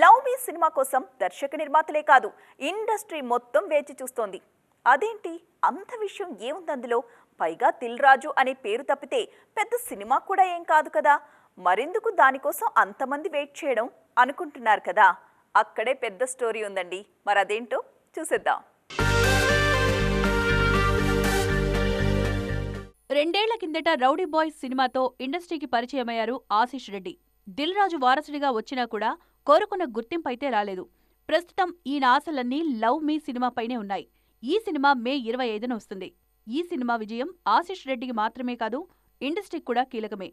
Love మీ cinema కోసం దర్శక నిర్మాతలే కాదు ఇండస్ట్రీ మొత్తం వేచి చూస్తోంది. అదేంటి? అంత విషయం ఏముంది అందులో? పైగా దిల్ రాజు అనే పేరు తప్పితే పెద్ద సినిమా కూడా ఏం కాదు కదా? మరెందుకు దానికోసం అంతమంది వెయిట్ చేయడం అనుకుంటున్నారు కదా? అక్కడే పెద్ద స్టోరీ ఉందండి. మరి అదేంటో చూసేద్దాం. రెండేళ్ళ కిందట రౌడీ బాయ్స్ సినిమాతో ఇండస్ట్రీకి పరిచయమయ్యారు ఆశిష్ రెడ్డి. దిల్ రాజు వారసుడిగా వచ్చినా కూడా కోరుకున్న గుర్తింపైతే రాలేదు. ప్రస్తుతం ఈయన ఆశలన్నీ లవ్ మీ సినిమాపైనే ఉన్నాయి. ఈ సినిమా మే ఇరవై ఐదున వస్తుంది. ఈ సినిమా విజయం ఆశిష్ రెడ్డికి మాత్రమే కాదు ఇండస్ట్రీకి కూడా కీలకమే.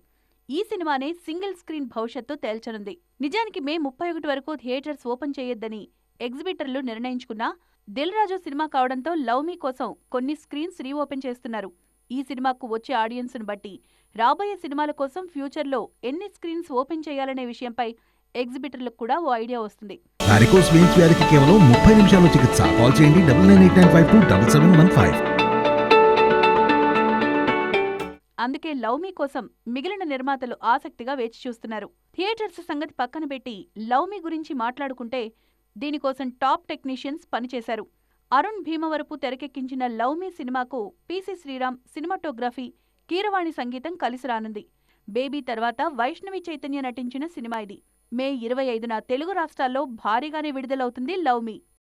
ఈ సినిమానే సింగిల్ స్క్రీన్ భవిష్యత్తు తేల్చనుంది. నిజానికి మే ముప్పై ఒకటి వరకు థియేటర్స్ ఓపెన్ చేయొద్దని ఎగ్జిబిటర్లు నిర్ణయించుకున్నా దిల్ రాజు సినిమా కావడంతో లవ్ మీ కోసం కొన్ని స్క్రీన్స్ రీఓపెన్ చేస్తున్నారు. ఈ సినిమాకు వచ్చే ఆడియన్స్ను బట్టి రాబోయే సినిమాల కోసం ఫ్యూచర్లో ఎన్ని స్క్రీన్స్ ఓపెన్ చేయాలనే విషయంపై ఎగ్జిబిటర్లకు కూడా ఓ ఐడియా వస్తుంది. వారికోస్ వెయిన్స్ వ్యాధికి కేవలం ముప్పై నిమిషాల్లో చికిత్స. కాల్ చేయండి double nine eight nine five two double seven one five. అందుకే లవ్ మీ కోసం మిగిలిన నిర్మాతలు ఆసక్తిగా వేచి చూస్తున్నారు. థియేటర్స్ సంగతి పక్కన పెట్టి లవ్ మీ గురించి మాట్లాడుకుంటే దీనికోసం టాప్ టెక్నీషియన్స్ పనిచేశారు. అరుణ్ భీమవరపు తెరకెక్కించిన లవ్ మీ సినిమాకు పీసీ శ్రీరామ్ సినిమాటోగ్రఫీ కీరవాణి సంగీతం కలిసి రానుంది. బేబీ తర్వాత వైష్ణవి చైతన్య నటించిన సినిమా ఇది. మే ఇరవై ఐదున తెలుగు రాష్ట్రాల్లో భారీగానే విడుదలవుతుంది లవ్ మీ.